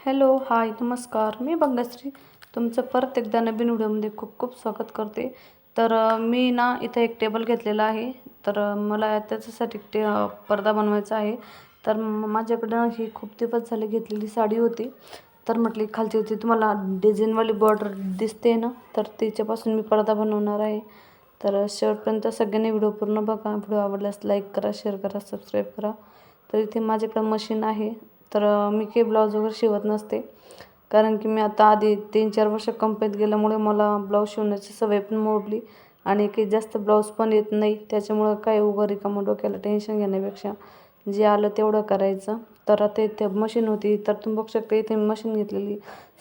Hello hi नमस्कार. मी बंगश्री तुमचं परत एकदा नवीन व्हिडिओमध्ये खूप खूप स्वागत करते. तर मी ना इथं एक टेबल घेतलेला आहे. तर मला त्याच्यासाठी टे पडदा बनवायचा आहे. तर माझ्याकडं ही खूप दिवस झाले घेतलेली साडी होती. तर म्हटली खालची होती. तुम्हाला डिझाईनवाली बॉर्डर दिसते ना तर तिच्यापासून मी पडदा बनवणार आहे. तर शेवटपर्यंत सगळ्यांनी व्हिडिओ पूर्ण बघा. व्हिडिओ आवडल्यास लाईक करा शेअर करा सबस्क्राईब करा. तर इथे माझ्याकडं मशीन आहे. तर मी काही ब्लाऊज वगैरे शिवत नसते. कारण की मी आता आधी तीन चार वर्ष कंपनीत गेल्यामुळे मला ब्लाऊज शिवण्याची सवय पण मोडली आणि काही जास्त ब्लाऊज पण येत नाही. त्याच्यामुळं काय उभं रिकामं डोक्याला टेन्शन घेण्यापेक्षा जे आलं तेवढं करायचं. तर आता इथे मशीन होती. तर तुम्ही बघू शकता इथे मी मशीन घेतलेली.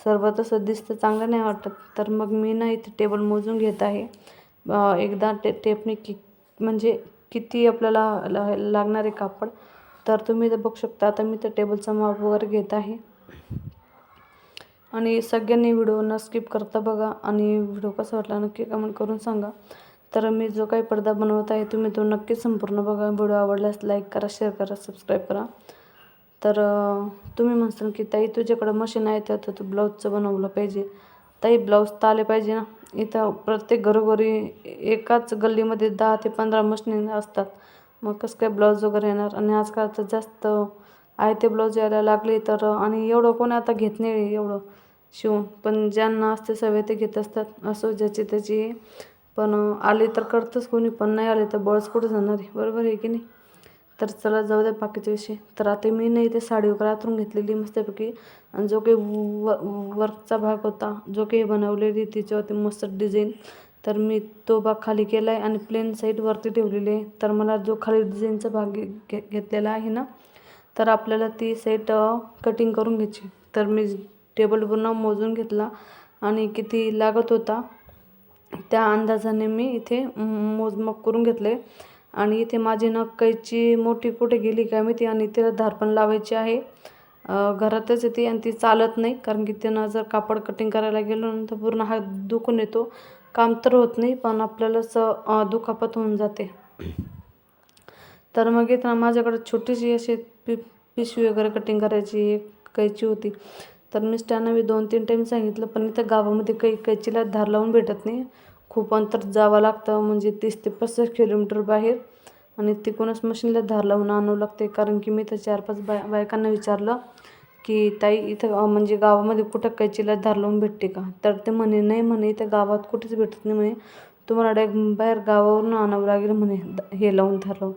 सर्व तसं दिसतं चांगलं नाही वाटत. तर मग मी ना इथे टेबल मोजून घेत आहे. एकदा टे टेपने कि म्हणजे किती आपल्याला ला लागणार आहे कापड तर तुम्ही इथं बघू शकता आता मी तर टेबलचा माप वगैरे घेत आहे. आणि सगळ्यांनी व्हिडिओ न स्किप करता बघा आणि व्हिडिओ कसा वाटला नक्की कमेंट करून सांगा. तर मी जो काही पडदा बनवत आहे तुम्ही तो नक्की संपूर्ण बघा. व्हिडिओ आवडल्यास लाईक करा शेअर करा सबस्क्राईब करा. तर तुम्ही म्हणसाल की ताई तुझ्याकडं मशीन आहे तर तू ब्लाऊजचं बनवलं पाहिजे. ताई ब्लाऊज तर आले पाहिजे ना. इथं प्रत्येक घरोघरी एकाच गल्लीमध्ये दहा ते पंधरा मशीन असतात. मग कसं काय ब्लाऊज वगैरे येणार? आणि आजकालचं जास्त आहे ते ब्लाऊज यायला लागले तर आणि एवढं कोणी आता घेत नाही एवढं शिवून. पण ज्यांना असते सवय ते घेत असतात. असो ज्याची त्याची. पण आले तर करतंच कोणी पण नाही आले तर बळच कुठं जाणार आहे? बरोबर आहे की नाही? तर चला जाऊ द्या बाकीचे विषय. तर आता मी नाही ते साडी वगैरे आतून घेतलेली मस्तपैकी. आणि जो काही व वर्कचा भाग होता जो काही बनवलेली तिच्यावरती मस्त डिझाईन तर मी तो भाग खाली केला आहे आणि प्लेन साईड वरती ठेवलेली आहे. तर मला जो खाली डिझाईनचा भाग घे घे घेतलेला आहे ना तर आपल्याला ती सेट कटिंग करून घ्यायची. तर मी टेबल पूर्ण मोजून घेतला आणि किती लागत होता त्या अंदाजाने मी इथे मोजमाप करून घेतले. आणि इथे माझी नख कैची मोठी कुठे गेली काय माहिती आणि तिला धार पण लावायची आहे. घरातच येते आणि ती चालत नाही कारण की त्यानं जर कापड कटिंग करायला गेलो तर पूर्ण हात दुखून येतो. काम तर होत नाही पण आपल्यालाच दुखापत होऊन जाते. तर मग इथं माझ्याकडे छोटीशी अशी पि पिशवी वगैरे कटिंग करायची एक कैची होती. तर मिस्टरांना मी दोन तीन टाईम सांगितलं पण इथं गावामध्ये काही कैचीला धार लावून भेटत नाही. खूप अंतर जावं लागतं म्हणजे तीस ते पस्तीस किलोमीटर बाहेर. आणि तिकूनच मशीनला धार लावून आणावं लागते कारण की मी तर चार पाच बाय बायकांना विचारलं. की ताई इथं म्हणजे गावामध्ये कुठं कैचीला धार लावून भेटते का? तर ते म्हणे नाही म्हणे इथं गावात कुठेच भेटत नाही म्हणे. तुम्हाला डायरेक्ट बाहेर गावावरून आणावं लागेल म्हणे हे लावून धार लावून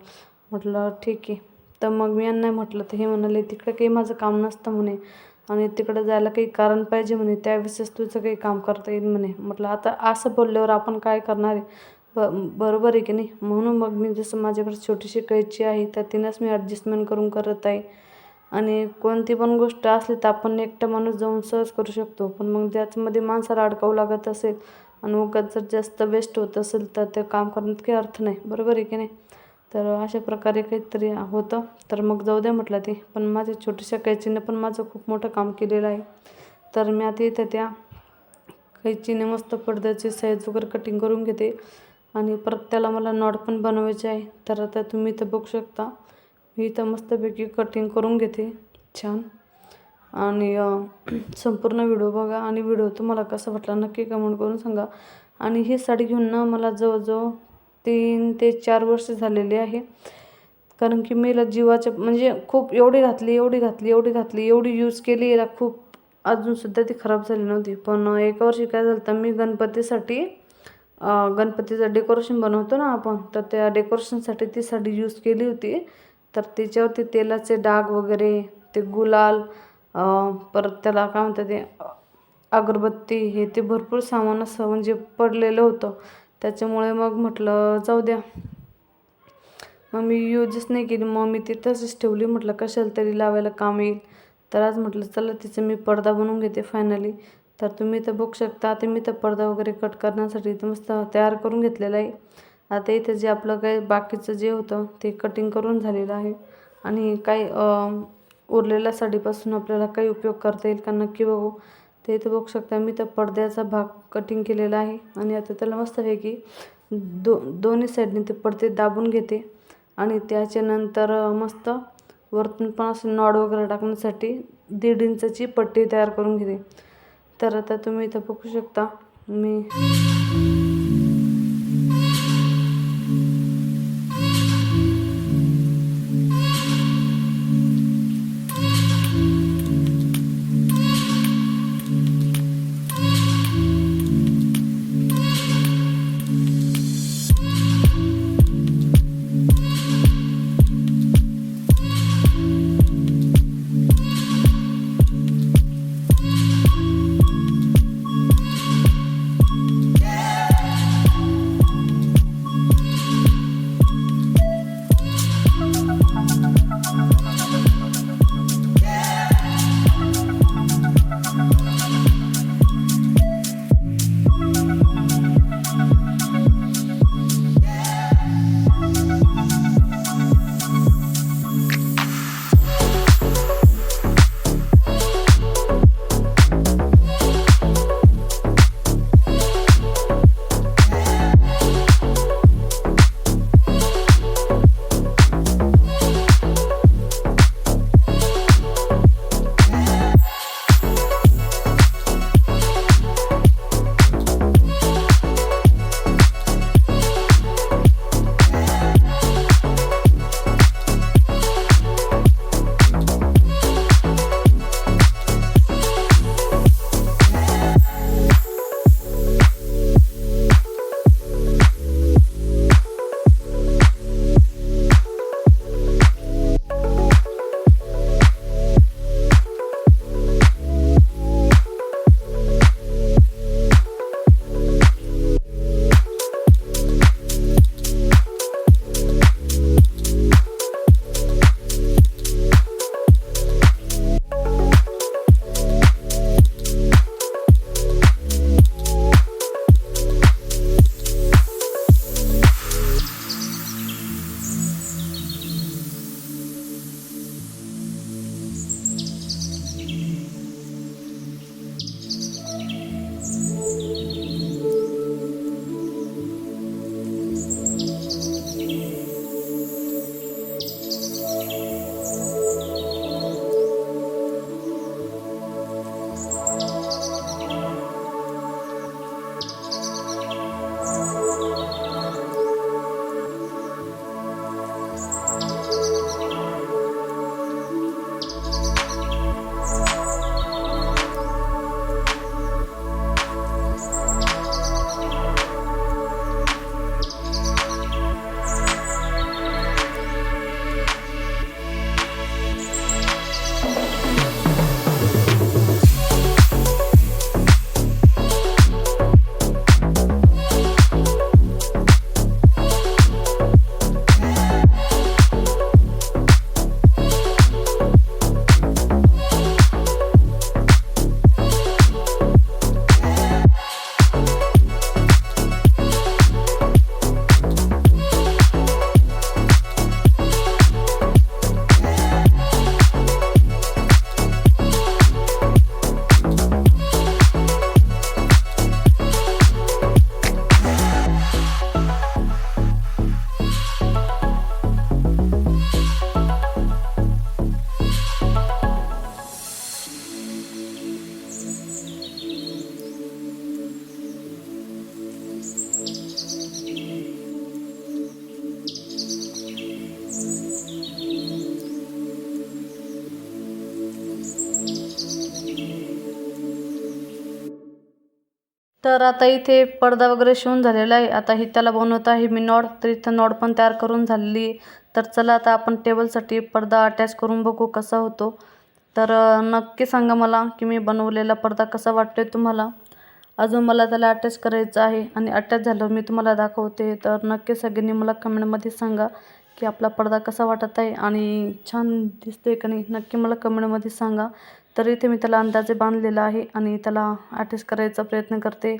म्हटलं ठीक आहे. तर मग मी यांना म्हटलं तर हे म्हणाले तिकडे काही माझं काम नसतं म्हणे. आणि तिकडे जायला काही कारण पाहिजे म्हणे. त्यावेळेसच तुझं काही काम करता येईल म्हणे. म्हटलं आता असं बोलल्यावर आपण काय करणार आहे? ब बरोबर आहे की नाही? म्हणून मग मी जसं माझ्याकडे छोटीशी कैची आहे तर तिनंच मी ॲडजस्टमेंट करून करत आहे. आणि कोणती पण गोष्ट असली तर आपण एकटा माणूस जाऊन सहज करू शकतो. पण मग त्याचमध्ये माणसाला अडकावं लागत असेल आणि उगाच जर जास्त वेस्ट होत असेल तर ते काम करण्यात काही अर्थ नाही. बरोबर आहे की नाही? तर अशा प्रकारे काहीतरी होतं. तर मग जाऊ द्या म्हटलं ते. पण माझ्या छोट्याशा कैचीनं पण माझं खूप मोठं काम केलेलं आहे. तर मी आता इथं त्या कैचीने मस्त पडद्याची साईज वगैरे कटिंग करून घेते. आणि परत त्याला मला नॉट पण बनवायचे आहे. तर आता तुम्ही इथं बघू शकता. मी इथं मस्तपैकी कटिंग करून घेते. छान. आणि संपूर्ण व्हिडिओ बघा आणि व्हिडिओ तुम्हाला कसा वाटला नक्की कमेंट करून सांगा. आणि ही साडी घेऊन ना मला जवळजवळ तीन ते चार वर्ष झालेली आहे. कारण की मीला जीवाच्या म्हणजे खूप एवढी घातली एवढी घातली एवढी घातली एवढी यूज केली याला खूप अजूनसुद्धा ती खराब झाली नव्हती. पण एका वर्षी काय झालं तर मी गणपतीसाठी गणपतीचं डेकोरेशन बनवतो ना आपण तर त्या डेकोरेशनसाठी ती साडी यूज केली होती. तर त्याच्यावरती तेलाचे डाग वगैरे ते गुलाल परत त्याला काय म्हणतात ते अगरबत्ती हे ते भरपूर सामान असं म्हणजे पडलेलं होतं. त्याच्यामुळे मग म्हटलं जाऊ द्या. मग मी यूजच नाही केली. मग मी ती तसंच ठेवली. म्हटलं कशाला तरी लावायला काम येईल? तर आज म्हटलं चला तिचं मी पडदा बनवून घेते फायनली तर तुम्ही तर बघू शकता आता मी तर पडदा वगैरे कट करण्यासाठी मस्त तयार करून घेतलेला आहे. आता इथं जे आपलं काही बाकीचं जे होतं ते कटिंग करून झालेलं आहे. आणि काही उरलेल्या साडीपासून आपल्याला काही उपयोग करता येईल का नक्की बघू. ते इथं बघू शकता मी तर पडद्याचा भाग कटिंग केलेला आहे. आणि आता त्याला मस्तपैकी दो दोन्ही साईडने ते पडदे दाबून घेते. आणि त्याच्यानंतर मस्त वरतून पण असं नॉड वगैरे टाकण्यासाठी दीड इंचाची पट्टी तयार करून घेते. तर आता तुम्ही इथं बघू शकता मी तर आता इथे पडदा वगैरे शिवून झालेला आहे. आता ही त्याला बनवत आहे. मी नॉड तर इथं नॉड पण तयार करून झालेली तर चला आता आपण टेबलसाठी पडदा अटॅच करून बघू कसा होतो. तर नक्की सांगा मला की मी बनवलेला पडदा कसा वाटतोय तुम्हाला. अजून मला त्याला अटॅच करायचं आहे आणि अटॅच झाल्यावर मी तुम्हाला दाखवते. तर नक्की सगळ्यांनी मला कमेंटमध्ये सांगा की आपला पडदा कसा वाटत आहे आणि छान दिसतोय का नाही. नक्की मला कमेंटमध्ये सांगा. तर इथे मी त्याला अंदाजे बांधलेला आहे आणि त्याला अटॅच करायचा प्रयत्न करते.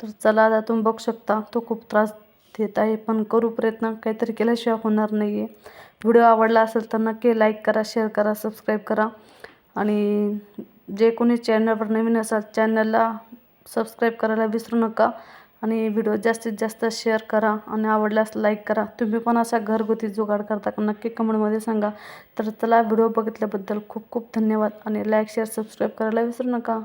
तर चला आता तुम्ही बघू शकता तो खूप त्रास देत आहे पण करू प्रयत्न काहीतरी केल्याशिवाय होणार नाही आहे व्हिडिओ आवडला असेल तर नक्की लाईक करा शेअर करा सबस्क्राईब करा. आणि जे कोणी चॅनलवर नवीन असाल चॅनलला सबस्क्राईब करायला विसरू नका. आणि व्हिडिओ जास्तीत जास्त शेअर करा आणि आवडल्यास लाईक करा. तुम्ही पण असा घरगुती जुगाड करता का नक्की कमेंटमध्ये सांगा. तर चला व्हिडिओ बघितल्याबद्दल खूप खूप धन्यवाद आणि लाईक शेअर सबस्क्राईब करायला विसरू नका.